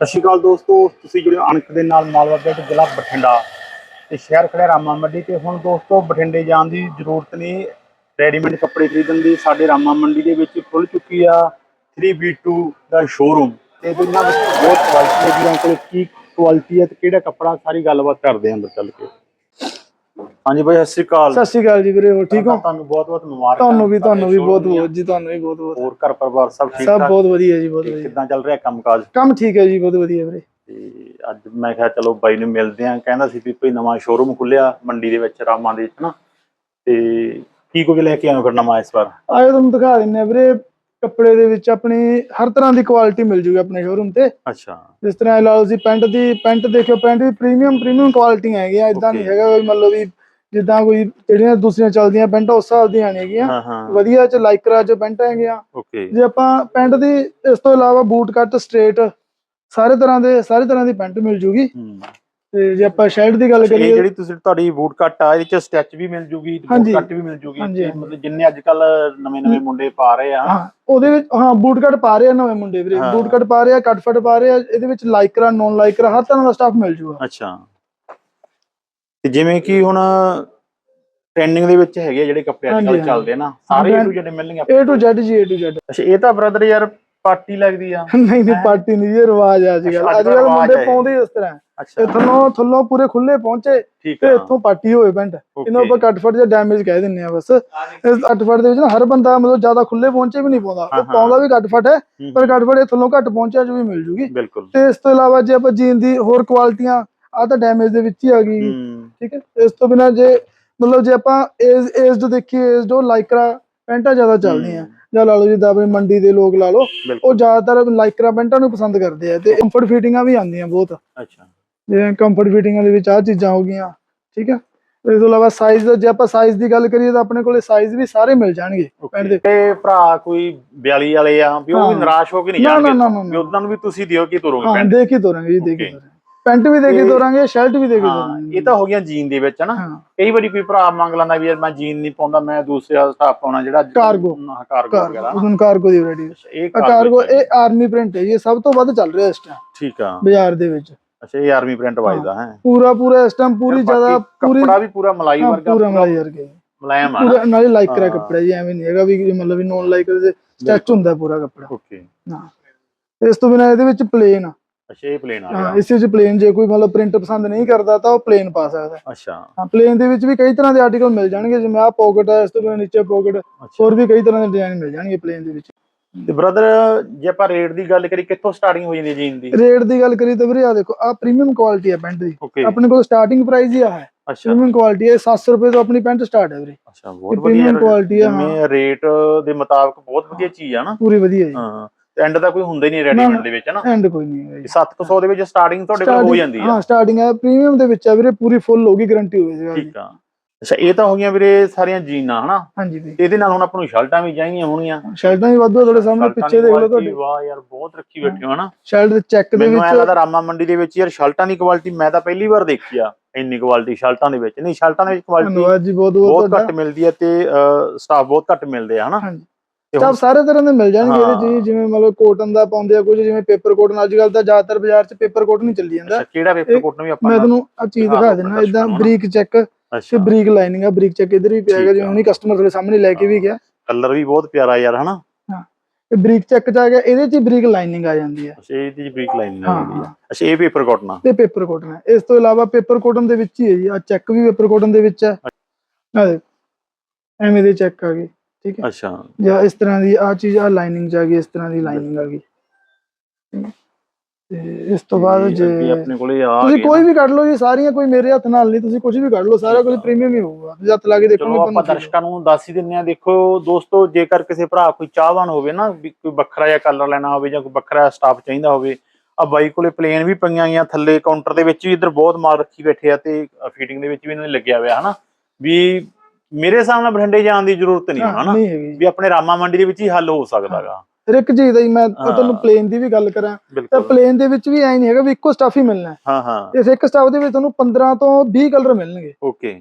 ਸਤਿ ਸ਼੍ਰੀ ਅਕਾਲ ਦੋਸਤੋ, ਤੁਸੀਂ ਜੁੜੇ ਹੋ ਅਣਖ ਦੇ ਨਾਲ ਮਾਲਵਾ ਬੇਟ ਜ਼ਿਲ੍ਹਾ ਬਠਿੰਡਾ ਤੇ ਸ਼ਹਿਰ ਖੜਿਆ ਰਾਮਾ ਮੰਡੀ ਤੇ ਹੁਣ ਦੋਸਤੋ ਬਠਿੰਡੇ ਜਾਣ ਦੀ ਜ਼ਰੂਰਤ ਨਹੀਂ ਰੈਡੀਮੇਡ ਕੱਪੜੇ ਖਰੀਦਣ ਦੀ ਸਾਡੇ ਰਾਮਾ ਮੰਡੀ ਦੇ ਵਿੱਚ ਖੁੱਲ ਚੁੱਕੀ ਆ 3B2 ਦਾ ਸ਼ੋਰੂਮ ਤੇ ਇਹਨਾਂ ਵਿੱਚ ਬਹੁਤ ਕੁਆਲਿਟੀ ਹੈ ਜਿਹਨਾਂ ਕੋਲ ਕੀ ਕੁਆਲਿਟੀ ਹੈ ਤੇ ਕਿਹੜਾ ਕੱਪੜਾ, ਸਾਰੀ ਗੱਲਬਾਤ ਕਰਦੇ ਆਂ ਅੰਦਰ ਚੱਲ ਕੇ। ਹਾਂਜੀ ਭਾਈ ਸਤਿ ਸ਼੍ਰੀ ਅਕਾਲ। ਸਤਿ ਸ਼੍ਰੀ ਅਕਾਲ ਜੀ ਵੀਰੇ ਹੋਰ ਠੀਕ ਹੋ? ਤੁਹਾਨੂੰ ਬਹੁਤ ਬਹੁਤ ਮੁਬਾਰਕਾਂ। ਤੁਹਾਨੂੰ ਵੀ ਤੁਹਾਨੂੰ ਵੀ ਬਹੁਤ ਬਹੁਤ ਜੀ ਤੁਹਾਨੂੰ ਵੀ ਬਹੁਤ ਬਹੁਤ। ਹੋਰ ਘਰ ਪਰਿਵਾਰ ਸਭ ਠੀਕ ਸਭ ਬਹੁਤ ਵਧੀਆ ਜੀ ਬਹੁਤ ਵਧੀਆ। ਕਿੱਦਾਂ ਚੱਲ ਰਿਹਾ ਕੰਮਕਾਜ? ਕੰਮ ਠੀਕ ਹੈ ਜੀ ਬਹੁਤ ਵਧੀਆ ਵੀਰੇ। ਤੇ ਅੱਜ ਮੈਂ ਕਿਹਾ ਚਲੋ ਬਾਈ ਨੂੰ ਮਿਲਦੇ ਆਂ ਕਹਿੰਦਾ ਸੀ ਵੀ ਕੋਈ ਨਵਾਂ ਸ਼ੋਰੂਮ ਖੁੱਲਿਆ ਮੰਡੀ ਦੇ ਵਿੱਚ ਰਾਮਾਂ ਦੇ ਵਿੱਚ ਨਾ। ਤੇ ਕੀ ਕੁਝ ਲੈ ਕੇ ਆਏ ਫਿਰ ਨਵਾਂ ਇਸ ਵਾਰ? ਆਇਓ ਤੁਹਾਨੂੰ ਦਿਖਾ ਦਿੰਨੇ ਆ ਵੀਰੇ। ਕੱਪੜੇ ਦੇ ਵਿੱਚ ਆਪਣੀ ਹਰ ਤਰ੍ਹਾਂ ਦੀ ਕੁਆਲਿਟੀ ਮਿਲ ਜੂਗੀ ਆਪਣੇ ਸ਼ੋਰੂਮ ਤੇ। ਅੱਛਾ। ਜਿਸ ਤਰ੍ਹਾਂ ਇਹ ਲਾਓ ਜੀ ਪੈਂਟ ਦੀ ਪੈਂਟ ਦੇਖਿਓ ਪੈਂਟ ਵੀ ਪ੍ਰੀਮੀਅਮ ਪ੍ਰੀਮੀਅਮ ਕੁਆਲਿਟੀਆਂ ਹੈਗੀਆਂ। ਇਦਾਂ ਨਹੀਂ. ਹੈਗਾ ਵੀ ਮਤਲਬ ਵੀ ਜਿੱਦਾਂ ਕੋਈ ਜਿਹੜੀਆਂ ਦੂਸਰੀਆਂ ਚੱਲਦੀਆਂ ਪੈਂਟਾਂ ਉਸ ਹਿਸਾਬ ਦੀਆਂ ਨਹੀਂ ਹੈਗੀਆਂ। ਹਾਂ ਹਾਂ। ਵਧੀਆ ਚ ਲਾਈਕਰਾ ਚ ਪੈਂਟਾਂ ਹੈਗੀਆਂ। ਓਕੇ ਜੇ ਆਪਾਂ ਪੈਂਟ ਦੀ ਇਸ ਤੋਂ ਇਲਾਵਾ ਬੂਟ ਕੱਟ ਸਟ੍ਰੇਟ ਸਾਰੇ ਤਰ੍ਹਾਂ ਦੇ ਸਾਰੇ ਤਰ੍ਹਾਂ ਦੀ ਪੈਂਟ ਮਿਲ ਜੂਗੀ। ਹੂੰ। ਤੇ ਜੇ ਆਪਾਂ ਸ਼ਰਟ ਦੀ ਗੱਲ ਇਹ ਕਰੀਏ ਜਿਹੜੀ ਤੁਸੀਂ ਤੁਹਾਡੀ ਬੂਟ ਕੱਟ ਆ ਇਹਦੇ ਚ ਸਟੈਚ ਵੀ ਮਿਲ ਜੂਗੀ ਬੂਟ। ਕੱਟ ਵੀ ਮਿਲ ਜੂਗੀ। ਮਤਲਬ ਜਿੰਨੇ ਅੱਜ ਕੱਲ ਨਵੇਂ ਨਵੇਂ ਮੁੰਡੇ ਪਾ ਰਹੇ ਆ ਹਾਂ ਉਹਦੇ ਵਿੱਚ ਹਾਂ ਬੂਟ ਕੱਟ ਪਾ ਰਹੇ ਆ ਨਵੇਂ ਮੁੰਡੇ ਵੀਰੇ। ਬੂਟ ਕੱਟ ਪਾ ਰਹੇ ਆ ਕੱਟ ਫਟ ਪਾ ਰਹੇ ਆ ਇਹਦੇ ਵਿੱਚ ਲਾਈਕਰਾ ਨੌਨ ਲਾਈਕਰਾ ਹਰ ਤਰ੍ਹਾਂ ਦਾ ਸਟਾਫ ਮਿਲ ਜੂਗਾ ਅੱਛਾ ਤੇ ਜਿਵੇਂ ਕਿ ਹੁਣ ਟ੍ਰੈਂਡਿੰਗ ਦੇ ਵਿੱਚ ਹੈਗੇ ਜਿਹੜੇ ਕੱਪੜੇ ਅੱਜ ਕੱਲ। ਚੱਲਦੇ ਆ ਨਾ ਸਾਰੇ ਮਿਲਣਗੇ A to Z ਜੀ A to Z ਅੱਛਾ ਇਹ ਤਾਂ ਬ੍ਰਦਰ ਯਾਰ ਪਾਰਟੀ ਲੱਗਦੀ ਆ। ਨਹੀਂ ਨਹੀਂ ਪਾਰਟੀ ਨਹੀਂ ਇਹ ਰਿਵਾਜ ਆ ਅੱਜ ਕੱਲ ਅੱਜ ਕੱਲ ਮੁੰਡੇ। ਪਾਉਂਦੇ ਇਸ ਤਰ੍ਹਾਂ। ਅੱਛਾ। ਥੱਲੋਂ ਪੂਰੇ ਖੁੱਲੇ ਪਹੁੰਚੇ ਤੇ ਇੱਥੋਂ ਪਾਰਟੀ ਹੋਏ ਪੈਂਟ ਇਹਨੂੰ. ਆਪਾਂ ਕੱਟ ਫਟ ਜਾਂ ਡੈਮੇਜ ਕਹਿ ਦਿੰਨੇ ਆ ਬਸ। ਇਸ ਕੱਟ ਫਟ ਦੇ ਵਿੱਚ ਨਾ ਹਰ ਬੰਦਾ ਮਤਲਬ ਜ਼ਿਆਦਾ ਖੁੱਲੇ ਪਹੁੰਚੇ ਵੀ ਨਹੀਂ ਪਾਉਂਦਾ। ਉਹ। ਪਾਉਂਦਾ ਵੀ ਕੱਟ ਫਟ ਹੈ। ਪਰ ਕੱਟ ਫਟ ਇਹ ਥੱਲੋਂ ਘੱਟ ਪਹੁੰਚਿਆ ਜੋ ਵੀ ਮਿਲ ਜੂਗੀ। ਤੇ ਇਸ ਤੋਂ ਇਲਾਵਾ ਜੇ ਆਪਾਂ ਜੀਨ ਦੀ ਹੋਰ ਕੁਆਲਿਟੀਆਂ ਆ ਤਾਂ ਡੈਮੇਜ ਦੇ ਵਿੱਚ ਹੀ ਆ ਗਈ। ਠੀਕ ਹੈ? ਇਸ ਤੋਂ ਬਿਨਾ ਜੇ ਮਤਲਬ ਜੇ ਆਪਾਂ ਏਜ ਏਜ ਦੇਖੀਏ ਏਜ ਜੋ ਲਾਈਕਰਾ ਪੈਂਟਾਂ ਜ਼ਿਆਦਾ ਚੱਲਦੀਆਂ। ਜਾਂ ਲਾ ਲਓ ਜਿੱਦਾਂ ਆਪਣੀ ਮੰਡੀ ਦੇ ਲੋਕ ਲਾ ਲਓ ਉਹ ਜ਼ਿਆਦਾਤਰ ਲਾਈਕਰਾ ਪੈਂਟਾਂ ਨੂੰ ਪਸੰਦ ਕਰਦੇ ਆ ਤੇ ਕੰਫਰਟ ਫਿਟਿੰਗਾਂ ਵੀ ਆਉਂਦੀਆਂ ਬਹੁਤ। ਅੱਛਾ। ਜਿਵੇਂ ਕੰਫਰਟ ਫਿਟਿੰਗਾਂ ਦੇ ਵਿੱਚ ਆ ਚੀਜ਼ਾਂ ਹੋ ਗਈਆਂ ਠੀਕ ਹੈ ਇਸ ਤੋਂ ਇਲਾਵਾ ਸਾਈਜ਼ ਜੇ ਆਪਾਂ ਸਾਈਜ਼ ਦੀ ਗੱਲ ਕਰੀਏ ਤਾਂ ਆਪਣੇ ਕੋਲੇ ਸਾਈਜ਼ ਵੀ ਸਾਰੇ ਮਿਲ ਜਾਣਗੇ ਪੈਂਟ ਦੇ। ਤੇ ਭਰਾ ਕੋਈ 42 ਵਾਲੇ ਆ ਵੀ ਉਹ ਵੀ। ਨਿਰਾਸ਼ ਹੋ ਕੇ ਨਹੀਂ ਜਾਣਗੇ? ਵੀ ਉਹਨਾਂ ਨੂੰ ਵੀ ਤੁਸੀਂ ਦਿਓ ਕਿ ਤੁਰੋਗੇ ਹਾਂ ਪੈਂਟ? ਦੇਖ ਹੀ ਤੋਰਾਂਗੇ ਜੀ ਦੇਖ. ਤੋਰਾਂਗੇ। ਪੈਂਟ ਵੀ ਹੀ ਤੇ- ਤੋਰਾਂਗੇ ਸ਼ਰਟ ਵੀ ਹੀ ਹਾਂ ਤੋਰਾਂਗੇ। ਇਹ ਤਾਂ ਹੋ ਗਿਆ ਜੀਨ ਦੇ ਵਿੱਚ ਹਨਾ? ਕਈ ਵਾਰੀ ਕੋਈ ਭਰਾ ਮੰਗ ਲੈਂਦਾ ਵੀ ਯਾਰ ਮੈਂ ਜੀਨ ਨਹੀਂ ਪਾਉਂਦਾ ਮੈਂ ਦੂਸਰਾ ਸਟਾਫ ਪਾਉਣਾ ਜਿਹੜਾ। ਹਾਂ ਕਾਰਗੋ ਵਗੈਰਾ ਕਾਰਗੋ ਨਾ ਹੁਣ ਕਾਰਗੋ ਦੀ ਵੈਰਾਈਟੀ। ਇਹ ਕਾਰਗੋ ਇਹ ਆਰਮੀ ਪ੍ਰਿੰਟ ਹੈ ਇਹ ਸਭ ਤੋਂ ਵੱਧ ਚੱਲ ਰਿਹਾ ਇਸ ਟਾਈਮ ਠੀਕ ਆ। ਬਾਜ਼ਾਰ ਦੇ ਵਿੱਚ। ਅੱਛਾ ਇਹ ਆਰਮੀ ਪ੍ਰਿੰਟ ਵਾਜਦਾ ਹੈ। ਪੂਰਾ ਪੂਰਾ ਇਸ ਟਾਈਮ ਪੂਰੀ ਜ਼ਿਆਦਾ ਪੂਰੀ ਕੱਪੜਾ ਵੀ ਪੂਰਾ ਮਲਾਈ ਵਰਗਾ ਪੂਰਾ ਮਲਾਈ ਵਰਗੇ ਮੁਲਾਇਮ ਆ ਪੂਰਾ ਨਾਲੇ ਲਾਈਕ ਕਰਿਆ ਹਾਂ। ਕੱਪੜਾ ਜੀ ਐਵੇਂ ਨਹੀਂ ਹੈਗਾ ਵੀ ਮਤਲਬ ਵੀ ਨੋਨ ਲਾਈਕ ਦੇ ਸਟੈਚ ਹੁੰਦਾ ਪੂਰਾ ਕੱਪੜਾ। ਓਕੇ। ਹਾਂ। ਇਸ ਤੋਂ ਬਿਨਾ ਇਹਦੇ ਵਿੱਚ ਪਲੇਨ ਆ। ਅੱਛਾ ਇਹ ਪਲੇਨ ਆ ਹਾਂ ਗਿਆ। ਇਸ ਵਿੱਚ ਪਲੇਨ ਜੇ ਕੋਈ ਮਤਲਬ ਪ੍ਰਿੰਟ ਪਸੰਦ ਨਹੀਂ ਕਰਦਾ ਤਾਂ ਉਹ ਪਲੇਨ ਪਾ ਸਕਦਾ। ਅੱਛਾ। ਹਾਂ ਪਲੇਨ ਦੇ ਵਿੱਚ ਵੀ ਕਈ ਤਰ੍ਹਾਂ ਦੇ ਆਰਟੀਕਲ ਮਿਲ ਜਾਣਗੇ ਜਿਵੇਂ ਆ ਪਾਕਟ ਹੈ ਇਸ ਤੋਂ ਬਿਨਾ ਨੀਚੇ ਪਾਕਟ ਹੋਰ ਵੀ ਕਈ ਤਰ੍ਹਾਂ ਦੇ ਡਿਜ਼ਾਈਨ ਮਿਲ ਜਾਣਗੇ ਪਲੇਨ ਦੇ ਵਿੱਚ। ਤੇ ਬ੍ਰਦਰ ਜੇ ਆਪਾਂ ਰੇਟ ਦੀ ਗੱਲ ਕਰੀ ਕਿੱਥੋਂ ਸਟਾਰਟਿੰਗ ਹੋ ਜਾਂਦੀ ਹੈ ਜੀਨ ਦੀ? ਰੇਟ ਦੀ ਗੱਲ ਕਰੀ ਤਾਂ ਵੀਰੇ ਆ ਦੇਖੋ ਆ ਪ੍ਰੀਮੀਅਮ ਕੁਆਲਿਟੀ ਹੈ ਪੈਂਟ ਦੀ। ਆਪਣੇ ਕੋਲ ਸਟਾਰਟਿੰਗ ਪ੍ਰਾਈਸ ਹੀ ਆ ਹੈ। ਅੱਛਾ। ਪ੍ਰੀਮੀਅਮ ਕੁਆਲਿਟੀ ਹੈ 700 ਰੁਪਏ ਤੋਂ ਆਪਣੀ ਪੈਂਟ ਸਟਾਰਟ ਹੈ ਵੀਰੇ। ਅੱਛਾ ਬਹੁਤ ਵਧੀਆ quality ਆ, ਹਾਂ। ਜਿਵੇਂ ਰੇਟ ਦੇ ਮੁਤਾਬਕ ਬਹੁਤ ਵਧੀਆ ਚੀਜ਼ ਆ ਨਾ। ਪੂਰੀ ਵਧੀਆ ਜੀ। ਹਾਂ। ਐਂਡ ਦਾ ਕੋਈ ਹੁੰਦਾ ਹੀ ਨਹੀਂ ਰੈਡੀਮੇਡ ਦੇ ਵਿੱਚ ਨਾ? ਐਂਡ ਕੋਈ ਨਹੀਂ ਹੈ ਜੀ 700 ਦੇ ਵਿੱਚ ਸਟਾਰਟਿੰਗ ਤੁਹਾਡੇ ਕੋਲ ਹੋ ਜਾਂਦੀ ਆ। ਹਾਂ ਸਟਾਰਟਿੰਗ ਹੈ ਪ੍ਰੀਮੀਅਮ ਦੇ ਵਿੱਚ ਹੈ ਵੀਰੇ ਪੂਰੀ ਫੁੱਲ ਹੋਗੀ ਗਾਰੰਟੀ ਹੋਵੇਗੀ ਜੀ ਠੀਕ ਆ। ਅੱਛਾ ਇਹ ਤਾਂ ਹੋ ਗਈਆਂ ਵੀਰੇ ਸਾਰੀਆਂ ਜੀਨਾਂ ਹਨਾ? ਹਾਂਜੀ ਤੇ ਇਹਦੇ ਨਾਲ ਹੁਣ ਆਪਾਂ ਨੂੰ ਸ਼ਰਟਾਂ ਵੀ ਚਾਹੀਦੀਆਂ ਹੋਣਗੀਆਂ ਸ਼ਰਟਾਂ ਵੀ ਵਾਧੂ ਆ ਤੁਹਾਡੇ ਸਾਹਮਣੇ ਪਿੱਛੇ ਦੇਖ ਲਓ ਤੁਹਾਡੇ। ਵਾਹ ਯਾਰ ਬਹੁਤ ਰੱਖੀ ਬੈਠੇ ਹੋ ਹਨਾ? ਸ਼ਰਟ ਦੇ ਚੈੱਕ ਦੇ ਮੈਨੂੰ ਐ ਵਿੱਚ ਲੱਗਦਾ ਰਾਮਾ ਮੰਡੀ ਦੇ ਵਿੱਚ ਯਾਰ ਸ਼ਰਟਾਂ ਦੀ ਕੁਆਲਿਟੀ ਮੈਂ ਤਾਂ ਪਹਿਲੀ ਵਾਰ ਦੇਖੀ ਆ ਇੰਨੀ ਕੁਆਲਿਟੀ ਸ਼ਰਟਾਂ ਦੇ ਵਿੱਚ। ਨਹੀਂ ਸ਼ਰਟਾਂ ਦੇ ਵਿੱਚ ਕੁਆਲਿਟੀ ਜੀ ਬਹੁਤ ਘੱਟ ਮਿਲਦੀ ਹੈ ਤੇ ਸਟਾਫ ਬਹੁਤ ਘੱਟ ਮਿਲਦੇ ਆ ਹਨਾ? ਸਭ ਸਾਰੇ ਤਰ੍ਹਾਂ ਦੇ ਮਿਲ ਜਾਣਗੇ ਇਹਦੇ। ਚ ਜਿਵੇਂ ਮਤਲਬ ਕੋਟਨ ਦਾ ਪਾਉਂਦੇ ਆ ਕੁਝ ਜਿਵੇਂ ਪੇਪਰ ਕੋਟਨ ਅੱਜ ਕੱਲ ਤਾਂ ਜ਼ਿਆਦਾਤਰ ਬਾਜ਼ਾਰ 'ਚ ਪੇਪਰ ਕੋਟਨ ਹੀ ਚੱਲੀ ਜਾਂਦਾ। ਅੱਛਾ ਕਿਹੜਾ ਪੇਪਰ ਇਹ- ਕੋਟ ਨੂੰ ਵੀ ਆਪਾਂ ਮੈਂ ਤੁਹਾਨੂੰ ਆ ਚੀਜ਼ ਦਿਖਾ ਦਿੰਦਾ ਇਦਾਂ। ਬਰੀਕ ਚੈੱਕ ਤੇ ਅੱਛਾ। ਬਰੀਕ ਲਾਈਨਿੰਗ ਆ ਬਰੀਕ ਚੈੱਕ ਇਧਰ ਵੀ ਪਿਆ ਹੈਗਾ ਜਿਵੇਂ ਆ। ਹੁਣੀ ਕਸਟਮਰ ਤੁਹਾਡੇ ਸਾਹਮਣੇ ਲੈ ਕੇ ਵੀ ਗਿਆ। ਕਲਰ ਵੀ ਬਹੁਤ ਪਿਆਰਾ ਯਾਰ ਹਨਾ? ਇਹ ਬਰੀਕ ਚੈੱਕ ਚ ਆ ਗਿਆ ਇਹਦੇ 'ਚ ਹੀ ਬਰੀਕ ਲਾਈਨਿੰਗ ਆ ਜਾਂਦੀ ਹੈ ਅੱਛਾ ਇਹ ਦੀ ਬਰੀਕ ਲਾਈਨ ਹਾਂ, ਹੈ। ਅੱਛਾ ਇਹ ਪੇਪਰ ਕੋਟ ਨਾ ਤੇ ਪੇਪਰ ਕੋਟਨ ਹੈ ਇਸ ਤੋਂ ਇਲਾਵਾ ਪੇਪਰ ਕੋਟਨ ਦੇ ਵਿੱਚ ਹੀ ਹੈ ਜੀ ਆ ਚੈੱਕ ਵੀ ਪੇਪਰ ਕੋਟਨ ਦੇ ਵਿੱਚ ਹੈ ਆ ਦੇਖ ਐਵੇਂ ਦੇ ਚੈੱਕ ਆ ਗਏ। ਠੀਕ ਹੈ? ਅੱਛਾ। ਜਾਂ ਇਸ ਤਰ੍ਹਾਂ ਦੀ ਆ ਚੀਜ਼ ਆ ਲਾਈਨਿੰਗ ਆ ਗਈ ਇਸ ਤਰ੍ਹਾਂ ਦੀ ਲਾਈਨਿੰਗ ਆ ਗਈ। ਤੇ ਇਸ ਤੋਂ ਬਾਅਦ ਜੇ ਅੱਗੇ ਆਪਣੇ ਕੋਲੇ ਆ ਤੁਸੀਂ ਕੋਈ। ਵੀ ਕੱਢ ਲਓ ਜੀ ਸਾਰੀਆਂ ਕੋਈ ਮੇਰੇ ਹੱਥ ਨਾਲ ਨਹੀਂ ਤੁਸੀਂ ਕੁਝ ਵੀ ਕੱਢ ਲਓ ਸਾਰਾ ਕੁਝ ਪ੍ਰੀਮੀਅਮ ਹੀ ਹੋਊਗਾ। ਤੁਸੀਂ ਹੱਥ ਲਾ ਕੇ ਦੇਖੋਗੇ ਚਲੋ ਆਪਾਂ ਦਰਸ਼ਕਾਂ ਨੂੰ ਦੱਸ ਹੀ ਦਿੰਨੇ ਆ ਦੇਖੋ ਦੋਸਤੋ ਜੇਕਰ ਕਿਸੇ ਭਰਾ ਕੋਈ ਚਾਹਵਾਨ ਹੋਵੇ ਨਾ ਵੀ ਕੋਈ ਵੱਖਰਾ ਜਿਹਾ ਕਲਰ ਲੈਣਾ ਹੋਵੇ ਜਾਂ ਕੋਈ ਵੱਖਰਾ ਸਟਾਫ ਚਾਹੀਦਾ ਹੋਵੇ ਆ ਬਾਈ ਕੋਲੇ ਪਲੇਨ ਵੀ ਪਈਆਂ ਗਈਆਂ ਥੱਲੇ ਕਾਊਂਟਰ ਦੇ ਵਿੱਚ ਵੀ ਇੱਧਰ ਬਹੁਤ ਮਾਲ ਰੱਖੀ ਬੈਠੇ ਆ ਤੇ ਫਿਟਿੰਗ ਦੇ ਵਿੱਚ ਵੀ ਇਹਨਾਂ ਨੇ ਲੱਗਿਆ ਹੋਇਆ ਹਨਾ? ਵੀ ਮੇਰੇ ਹਿਸਾਬ ਨਾਲ ਬਠਿੰਡੇ ਜਾਣ ਦੀ ਜ਼ਰੂਰਤ ਨਹੀਂ ਹਨਾ? ਨਹੀਂ ਹੈਗੀ। ਵੀ ਆਪਣੇ ਰਾਮਾ ਮੰਡੀ ਦੇ ਵਿੱਚ ਹੀ ਹੱਲ ਹੋ ਸਕਦਾਗਾ ਹਰ ਇੱਕ ਚੀਜ਼ ਦਾ ਹੀ ਮੈਂ ਤੁਹਾਨੂੰ। ਪਲੇਨ ਦੀ ਵੀ ਗੱਲ ਕਰਾਂ। ਤਾਂ ਪਲੇਨ ਦੇ ਵਿੱਚ ਵੀ ਐ ਨਹੀਂ ਹੈਗਾ ਵੀ ਇੱਕੋ ਸਟਾਫ ਹੀ ਮਿਲਣਾ ਹੈ। ਹਾਂ ਹਾਂ। ਇਸ ਇੱਕ ਸਟਾਫ ਦੇ ਵਿੱਚ ਤੁਹਾਨੂੰ 15 ਤੋਂ 20 ਕਲਰ ਮਿਲਣਗੇ। ਓਕੇ।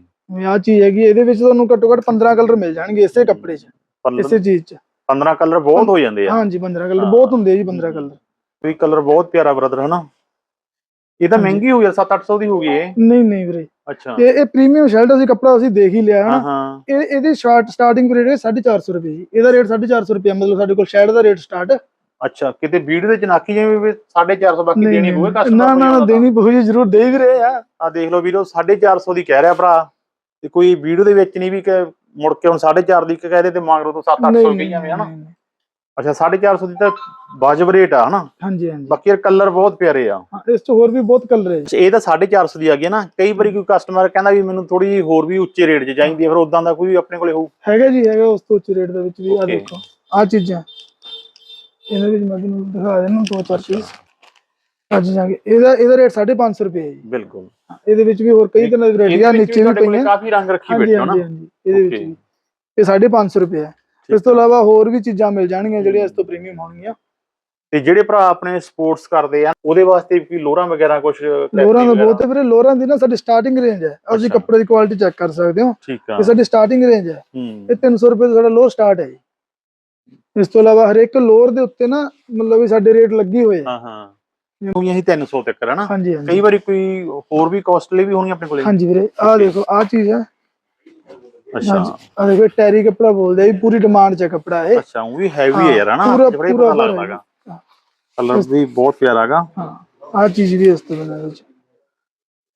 ਆ ਚੀਜ਼ ਹੈਗੀ ਇਹਦੇ ਵਿੱਚ ਤੁਹਾਨੂੰ ਘੱਟੋ ਘੱਟ 15 ਕਲਰ ਮਿਲ ਜਾਣਗੇ ਇਸੇ ਕੱਪੜੇ 'ਚ ਇਸੇ ਚੀਜ਼ 'ਚ। 15 ਕਲਰ ਬਹੁਤ ਹੋ ਜਾਂਦੇ ਆ। ਹਾਂਜੀ 15 ਕਲਰ। ਬਹੁਤ ਹੁੰਦੇ ਆ ਜੀ 15 ਕਲਰ ਕੋਈ ਕਲਰ ਬਹੁਤ ਪਿਆਰਾ ਬ੍ਰਦਰ ਹਨਾ? ਇਹ ਤਾਂ। ਮਹਿੰਗੀ ਹੋ ਗਿਆ 7-800 ਦੀ ਹੋ ਗਈ ਇਹ। ਨਹੀਂ ਨਹੀਂ ਵੀਰੇ। ਅੱਛਾ। ਇਹ ਇਹ ਪ੍ਰੀਮੀਅਮ ਸ਼ਰਟ ਅਸੀਂ ਕੱਪੜਾ ਅਸੀਂ ਦੇਖ ਹੀ ਲਿਆ ਹਾਂ ਹਨਾ ਇਹ ਇਹਦੀ ਸ਼ਾਰਟ ਸਟਾਰਟਿੰਗ ਰੇਟ ਹੈ 450 ਰੁਪਏ ਜੀ। ਇਹਦਾ ਰੇਟ 450 ਰੁਪਏ ਮਤਲਬ ਸਾਡੇ ਕੋਲ ਸ਼ਰਟ ਦਾ ਰੇਟ ਸਟਾਰਟ ਅੱਛਾ ਕਿਤੇ ਵੀਡੀਓ ਦੇ ਚਨਾਕੀ ਜਿਵੇਂ ਵੀ 450 ਬਾਕੀ ਦੇਣੀ ਹੋਵੇ ਕਸਟਮਰ ਨਾ ਨਾ ਦੇਣੀ ਪਊ ਜੀ ਜ਼ਰੂਰ ਦੇ ਵੀ ਰਹੇ ਆ। ਆ ਦੇਖ ਲਓ ਵੀਰੋ 450 ਦੀ ਕਹਿ ਰਿਹਾ ਭਰਾ। ਤੇ ਕੋਈ ਵੀਡੀਓ ਦੇ ਵਿੱਚ ਨਹੀਂ ਵੀ ਕਿ ਮੁੜ ਕੇ ਹੁਣ 450 ਦੀ ਕਹਿ ਦੇ ਤੇ ਮੰਗ ਲਓ ਤੋਂ 7-800 ਕਹੀ ਜਾਵੇਂ ਹਨਾ। ਅੱਛਾ 450 ਦੀ ਤਾਂ ਵਾਜਬ ਰੇਟ ਆ ਹਨਾ? ਹਾਂਜੀ ਹਾਂਜੀ। ਬਾਕੀ ਇਹ ਕਲਰ ਬਹੁਤ ਪਿਆਰੇ ਆ। ਹਾਂ, ਇਸ ਤੋਂ ਹੋਰ ਵੀ ਬਹੁਤ ਕਲਰ ਹੈ ਜੀ। ਇਹ ਤਾਂ 450 ਦੀ ਆ ਗਈ ਨਾ। ਕਈ ਵਾਰੀ ਕੋਈ ਕਸਟਮਰ ਕਹਿੰਦਾ ਵੀ ਮੈਨੂੰ ਥੋੜੀ ਹੋਰ ਵੀ ਉੱਚੇ ਰੇਟ 'ਚ ਚਾਹੀਦੀ ਹੈ ਫਿਰ ਉਦਾਂ ਦਾ ਕੋਈ ਆਪਣੇ ਕੋਲੇ ਹੋਊ। ਹੈਗਾ ਜੀ ਹੈਗਾ ਉਸ ਤੋਂ ਉੱਚੇ ਰੇਟ ਦੇ ਵਿੱਚ ਵੀ। ਆ Okay. ਦੇਖੋ ਆ ਚੀਜ਼ਾਂ। ਇਹਨਾਂ ਵਿੱਚ ਮੈਂ ਤੁਹਾਨੂੰ ਦਿਖਾ ਦੇਣਾ ਦੋ ਚਾਰ ਚੀਜ਼। ਅੱਜ ਜਾ ਕੇ ਇਹਦਾ ਇਹਦਾ ਰੇਟ 550 ਰੁਪਏ ਹੈ ਜੀ। ਬਿਲਕੁਲ। ਇਹਦੇ ਵਿੱਚ ਵੀ ਹੋਰ ਕਈ ਤਰ੍ਹਾਂ ਦੀ ਆ ਇਹਦੇ ਵਿੱਚ ਨੀਚੇ ਵੀ ਤੁਹਾਡੇ ਕੋਲੇ ਪਈਆਂ। ਕਾਫੀ ਰੰਗ ਰੱਖੀ ਹਾਂਜੀ ਬੈਠੇ ਹੋ ਨਾ। ਹਾਂਜੀ ਹਾਂਜੀ ਇਹਦੇ ਵਿੱਚ Okay. ਵੀ। ਇਹ 550 ਰੁਪਏ ਹੈ। ਇਸ ਤੋਂ ਇਲਾਵਾ ਹੋਰ ਵੀ ਚੀਜ਼ਾਂ ਮਿਲ ਜਾਣਗੀਆਂ ਜਿਹੜੀਆਂ ਇਸ ਤੋਂ ਪ੍ਰੀਮੀਅਮ ਹੋਣਗੀਆਂ। ਤੇ ਜਿਹੜੇ ਭਰਾ ਆਪਣੇ ਸਪੋਰਟਸ ਕਰਦੇ ਆ ਉਹਦੇ ਵਾਸਤੇ ਵੀ ਲੋਰਾਂ ਵਗੈਰਾ ਕੁਝ ਲੋਰਾਂ ਦਾ ਬਹੁਤ ਹੈ ਵੀਰੇ ਲੋਰਾਂ ਦੀ ਨਾ ਸਾਡੀ ਸਟਾਰਟਿੰਗ ਰੇਂਜ ਹੈ। ਅਸੀਂ ਅੱਛਾ। ਕੱਪੜੇ ਦੀ ਕੁਆਲਿਟੀ ਚੈੱਕ ਕਰ ਸਕਦੇ ਹੋ। ਠੀਕ ਆ। ਇਹ ਸਾਡੀ ਸਟਾਰਟਿੰਗ ਰੇਂਜ ਹੈ। ਹੂੰ। ਇਹ 300 ਰੁਪਏ ਤੋਂ ਸਾਡਾ ਲੋ ਸਟਾਰਟ ਹੈ ਇਸ ਤੋਂ ਇਲਾਵਾ ਹਰੇਕ ਲੋਅਰ ਦੇ ਉੱਤੇ ਨਾ ਮਤਲਬ ਵੀ ਸਾਡੇ ਰੇਟ ਲੱਗੀ ਹੋਏ ਹਾਂ। ਹਾਂ ਉਹ ਅਸੀਂ 300 ਤੱਕ ਹੈ ਨਾ। ਕਈ ਵਾਰੀ ਕੋਈ ਹੋਰ ਵੀ ਕਾਸਟਲੀ ਵੀ ਹੋਣੀ ਆਪਣੇ ਕੋਲੇ। ਹਾਂਜੀ ਵੀਰੇ ਆਹ ਦੇਖੋ ਆਹ ਚੀਜ਼ ਹੈ। ਅੱਛਾ। ਆਹ ਦੇਖੋ ਟੈਰੀ ਕੱਪੜਾ ਬੋਲਦੇ ਆ ਇਹ ਪੂਰੀ ਡਿਮਾਂਡ 'ਚ ਹੈ ਕੱਪੜਾ ਇਹ। ਅੱਛਾ ਉਹ ਵੀ ਹੈਵੀ ਹੈ ਯਾਰ ਹਨਾ? ਪੂਰਾ- ਬੜਾ ਪਤਾ ਲੱਗਦਾਗਾ। ਕਲਰ ਵੀ ਬਹੁਤ ਪਿਆਰਾ ਹੈਗਾ। ਹਾਂ ਆਹ ਚੀਜ਼ ਵੀ ਇਸ ਤੋਂ ਬਣਾ ਵਿੱਚ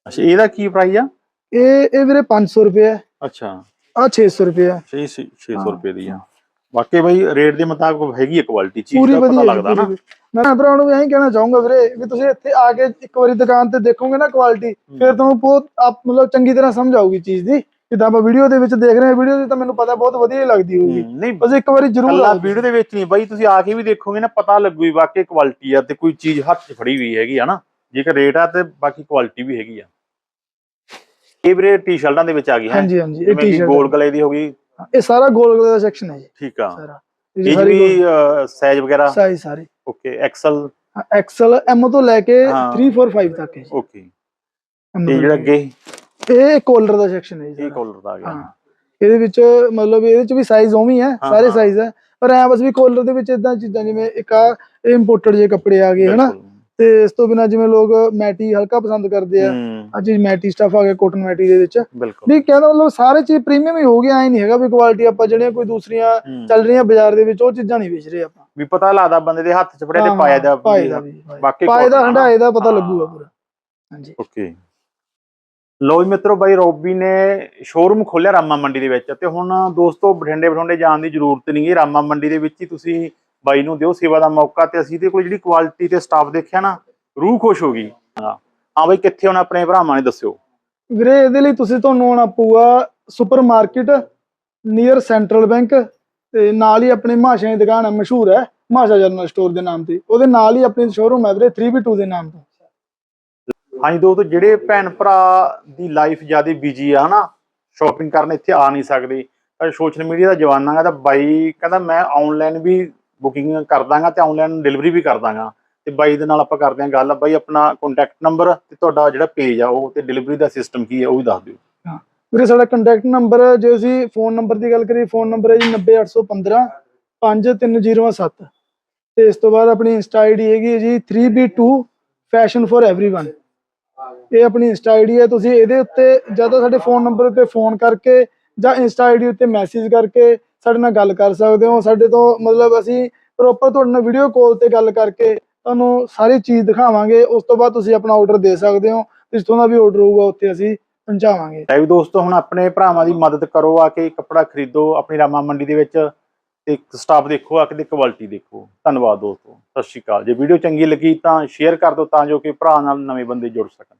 ਅੱਛਾ ਇਹਦਾ ਕੀ ਪ੍ਰਾਈਸ ਆ? ਇਹ ਇਹ ਵੀਰੇ 500 ਰੁਪਏ ਹੈ। ਅੱਛਾ। ਆਹ 600 ਰੁਪਏ ਹੈ। 6 600 ਹਾਂ। ਰੁਪਏ ਦੀ ਆ। ਬਾਕੀ ਬਈ ਰੇਟ ਦੇ ਮੁਤਾਬਕ ਹੈਗੀ ਹੈ ਕੁਆਲਿਟੀ ਚੀਜ਼ ਦਾ ਪਤਾ ਲੱਗਦਾ ਨਾ। ਮੈਂ ਭਰਾ ਨੂੰ ਇਹੀ ਕਹਿਣਾ ਚਾਹੂੰਗਾ ਵੀਰੇ ਵੀ ਤੁਸੀਂ ਇੱਥੇ ਆ ਕੇ ਇੱਕ ਵਾਰੀ ਦੁਕਾਨ ਤੇ ਦੇਖੋਗੇ ਨਾ ਕੁਆਲਿਟੀ ਫਿਰ ਤੁਹਾਨੂੰ ਬਹੁਤ ਮਤਲਬ ਚੰਗੀ ਤਰ੍ਹਾਂ ਸਮਝ ਆਊਗੀ ਚੀਜ਼ ਦੀ। ਜਿੱਦਾਂ ਆਪਾਂ ਵੀਡੀਓ ਦੇ ਵਿੱਚ ਦੇਖ ਰਹੇ ਹਾਂ ਵੀਡੀਓ ਦੀ ਤਾਂ ਮੈਨੂੰ ਪਤਾ ਬਹੁਤ ਵਧੀਆ ਹੀ ਲੱਗਦੀ ਹੋਊਗੀ। ਨਹੀਂ ਬਸ ਇੱਕ ਵਾਰੀ ਜ਼ਰੂਰ ਕੱਲਾ। ਵੀਡੀਓ ਦੇ ਵਿੱਚ ਨਹੀਂ ਬਾਈ ਤੁਸੀਂ ਆ ਕੇ ਵੀ ਦੇਖੋਗੇ ਨਾ ਪਤਾ ਲੱਗੂ ਵੀ ਵਾਕਈ ਕੁਆਲਿਟੀ ਆ ਤੇ ਕੋਈ ਚੀਜ਼ ਹੱਥ 'ਚ ਫੜੀ ਹੋਈ ਹੈਗੀ ਆ ਨਾ। ਜੇਕਰ ਰੇਟ ਆ ਤੇ ਬਾਕੀ ਕੁਆਲਿਟੀ ਵੀ ਹੈਗੀ ਆ। ਇਹ ਵੀਰੇ ਟੀ-ਸ਼ਰਟਾਂ ਦੇ ਵਿੱਚ ਆ ਗਈ ਹੈ। ਹਾਂਜੀ ਹਾਂਜੀ ਇਹ ਟੀ-ਸ਼ਰਟ ਗੋਲ ਗਲੇ ਦੀ ਹੋ ਗਈ। ਇਹ ਸਾਰਾ ਗੋਲ ਗੋਲ ਦਾ ਸੈਕਸ਼ਨ ਹੈ ਜੀ। ਠੀਕ ਆ। ਸਾਰਾ। ਇਹ ਵੀ ਸਾਈਜ਼ ਵਗੈਰਾ? ਸਾਈਜ਼ ਸਾਰੇ। ਓਕੇ ਐਕਸਲ ਐਕਸਲ ਐਮ ਤੋਂ ਲੈ ਕੇ ਹਾਂ। 3 4 5 ਤੱਕ ਹੈ ਜੀ। ਓਕੇ ਇਹ ਜਿਹੜਾ। ਅੱਗੇ ਇਹ ਕੋਲਰ ਦਾ ਸੈਕਸ਼ਨ ਹੈ ਜੀ ਇਹ। ਕਾਲਰ ਦਾ ਆ ਗਿਆ। ਇਹਦੇ ਵਿੱਚ ਮਤਲਬ ਇਹਦੇ ਚ ਵੀ ਸਾਈਜ਼ ਉਵੇਂ ਹੀ ਸਾਰੇ। ਸਾਈਜ਼ ਹੈ। ਪਰ ਐ ਬਸ ਵੀ ਕੋਲਰ ਦੇ ਵਿੱਚ ਇਦਾਂ ਚੀਜ਼ਾਂ ਜਿਵੇਂ ਇੱਕ ਆ ਇੰਪੋਰਟਡ ਜੇ ਕੱਪੜੇ ਆ ਗਏ ਹਨਾ। ਤੇ ਇਸ ਤੋਂ ਬਿਨਾ ਜਿਵੇਂ ਲੋਕ ਮੈਟੀ ਹਲਕਾ ਪਸੰਦ ਕਰਦੇ ਆ। ਆ ਚੀਜ਼ ਮੈਟੀ ਸਟਫ ਆ ਗਿਆ ਕੋਟਨ ਮੈਟੀ ਦੇ ਵਿੱਚ। ਵੀ ਕਹਿੰਦਾ ਮਤਲਬ ਸਾਰੇ ਚੀਜ਼ ਪ੍ਰੀਮੀਅਮ ਹੀ ਹੋ ਗਿਆ ਐ ਨਹੀਂ ਹੈਗਾ ਵੀ ਕੁਆਲਿਟੀ ਆਪਾਂ ਜਿਹੜੀਆਂ ਕੋਈ ਦੂਸਰੀਆਂ। ਚੱਲ ਰਹੀਆਂ ਬਾਜ਼ਾਰ ਦੇ ਵਿੱਚ ਉਹ ਚੀਜ਼ਾਂ ਨਹੀਂ ਵੇਚ ਰਹੇ ਆਪਾਂ। ਵੀ ਪਤਾ ਲੱਗਦਾ ਬੰਦੇ ਦੇ ਹੱਥ 'ਚ ਫੜਿਆ ਤੇ ਪਾਇਆ ਦਾ ਬਾਕੀ ਪਾਏ ਦਾ। ਹੰਡਾਏ ਦਾ ਪਤਾ। ਲੱਗੂਗਾ ਪੂਰਾ। ਹਾਂਜੀ। ਓਕੇ। ਲੋ ਜੀ ਮਿੱਤਰੋ ਬਾਈ ਰੋਬੀ ਨੇ ਸ਼ੋਰੂਮ ਖੋਲਿਆ ਰਾਮਾ ਮੰਡੀ ਦੇ ਵਿੱਚ ਤੇ ਹੁਣ ਦੋਸਤੋ ਬਠਿੰਡੇ ਬਠਿੰਡੇ ਜਾਣ ਦੀ ਜ਼ਰੂਰਤ ਨਹੀਂ ਹੈ ਰਾਮਾ ਮੰਡੀ ਦੇ ਵਿੱਚ ਹੀ ਤੁਸੀਂ ਬਾਈ ਨੂੰ ਦਿਓ ਸੇਵਾ ਦਾ ਮੌਕਾ ਤੇ ਅਸੀਂ ਇਹਦੇ ਕੋਲ ਜਿਹੜੀ ਕੁਆਲਿਟੀ ਤੇ ਸਟਾਫ ਦੇਖਿਆ ਨਾ, ਰੂਹ ਖੁਸ਼ ਹੋ ਗਈ। ਹਾਂ ਬਾਈ ਕਿੱਥੇ ਹੁਣ ਆਪਣੇ ਭਰਾਵਾਂ ਨੇ ਦੱਸਿਓ? ਵੀਰੇ, ਇਹਦੇ ਲਈ ਤੁਸੀਂ ਤੁਹਾਨੂੰ ਆਉਣਾ ਪਊਗਾ supermarket near central bank ਤੇ ਨਾਲ ਹੀ ਆਪਣੇ ਮਾਸ਼ਾ ਦੀ ਦੁਕਾਨ ਹੈ ਮਸ਼ਹੂਰ ਹੈ, ਮਾਸ਼ਾ ਜਨਰਲ ਸਟੋਰ ਦੇ ਨਾਮ ਤੇ। ਉਹਦੇ ਨਾਲ ਹੀ ਆਪਣੀ ਸ਼ੋਰੂਮ ਹੈ ਵੀਰੇ 3v2 ਦੇ ਨਾਮ ਤੋਂ। ਹਾਂਜੀ ਦੋਸਤੋ ਜਿਹੜੇ ਭੈਣ ਭਰਾ ਦੀ ਲਾਈਫ ਜ਼ਿਆਦਾ ਬਿਜ਼ੀ ਆ ਨਾ ਸ਼ਾਪਿੰਗ ਕਰਨ ਇੱਥੇ ਆ ਨਹੀਂ ਸਕਦੇ। ਪਰ ਸੋਸ਼ਲ ਮੀਡੀਆ ਦਾ ਜਵਾਨਾ ਹੈ ਤਾਂ ਬਾਈ ਕਹਿੰਦਾ ਮੈਂ ਆਨਲਾਈਨ ਵੀ ਬੁਕਿੰਗ ਕਰ ਦਾਂਗਾ ਤੇ ਆਨਲਾਈਨ ਡਿਲੀਵਰੀ ਵੀ ਕਰ ਦਾਂਗਾ ਤੇ ਬਾਈ ਦੇ ਨਾਲ ਆਪਾਂ ਕਰਦੇ ਹਾਂ ਗੱਲ, ਬਾਈ ਆਪਣਾ ਕੰਟੈਕਟ ਨੰਬਰ ਤੇ ਤੁਹਾਡਾ ਜਿਹੜਾ ਪੇਜ ਆ, ਉਹ ਤੇ ਡਿਲੀਵਰੀ ਦਾ ਸਿਸਟਮ ਕੀ ਹੈ ਉਹ ਵੀ ਦੱਸ ਦਿਓ। ਹਾਂ, ਵੀਰੇ ਸਾਡਾ ਕੰਟੈਕਟ ਨੰਬਰ ਜੇ ਅਸੀਂ ਫੋਨ ਨੰਬਰ ਦੀ ਗੱਲ ਕਰੀਏ ਫੋਨ ਨੰਬਰ ਹੈ ਜੀ 90815 5307 ਤੇ ਇਸ ਤੋਂ ਬਾਅਦ ਆਪਣੀ ਇੰਸਟਾ ਆਈਡੀ ਹੈਗੀ ਜੀ 3b2 ਫੈਸ਼ਨ ਫॉर एवरीवन ਇਹ ਆਪਣੀ ਇੰਸਟਾ ਆਈਡੀ ਹੈ, ਤੁਸੀਂ ਇਹਦੇ ਉੱਤੇ ਜਾਂ ਸਾਡੇ ਫੋਨ ਨੰਬਰ ਉੱਤੇ ਫੋਨ ਕਰਕੇ ਜਾਂ ਇੰਸਟਾ ਆਈਡੀ ਉੱਤੇ ਮੈਸੇਜ ਕਰਕੇ ਸਾਡੇ ਨਾਲ ਗੱਲ ਕਰ ਸਕਦੇ ਹੋ। ਸਾਡੇ ਤੋਂ ਮਤਲਬ ਅਸੀਂ ਪ੍ਰੋਪਰ ਤੁਹਾਡੇ ਨਾਲ ਵੀਡੀਓ ਕਾਲ ਤੇ ਗੱਲ ਕਰਕੇ ਤੁਹਾਨੂੰ ਸਾਰੀ ਚੀਜ਼ ਦਿਖਾਵਾਂਗੇ। ਉਸ ਤੋਂ ਬਾਅਦ ਤੁਸੀਂ ਆਪਣਾ ਆਰਡਰ ਦੇ ਸਕਦੇ ਹੋ। ਜਿੱਥੋਂ ਦਾ ਵੀ ਆਰਡਰ ਹੋਊਗਾ, ਉੱਥੇ ਅਸੀਂ ਪਹੁੰਚਾਵਾਂਗੇ। ਤਾਂ ਵੀ ਦੋਸਤੋ, ਹੁਣ ਆਪਣੇ ਭਰਾਵਾਂ ਦੀ ਮਦਦ ਕਰੋ ਆ ਕੇ ਕੱਪੜਾ ਖਰੀਦੋ। ਆਪਣੀ ਰਾਮਾ ਮੰਡੀ ਦੇ ਵਿੱਚ ਤੇ ਸਟਾਫ ਦੇਖੋ, ਆ ਕੇ ਕੁਆਲਿਟੀ ਦੇਖੋ। ਧੰਨਵਾਦ ਦੋਸਤੋ, ਸਤਿ ਸ਼੍ਰੀ ਅਕਾਲ। ਜੇ ਵੀਡੀਓ ਚੰਗੀ ਲੱਗੀ ਤਾਂ ਸ਼ੇਅਰ ਕਰ ਦਿਓ ਤਾਂ ਜੋ ਕਿ ਭਰਾ ਨਾਲ ਨਵੇਂ ਬੰਦੇ ਜੁੜ ਸਕਣ।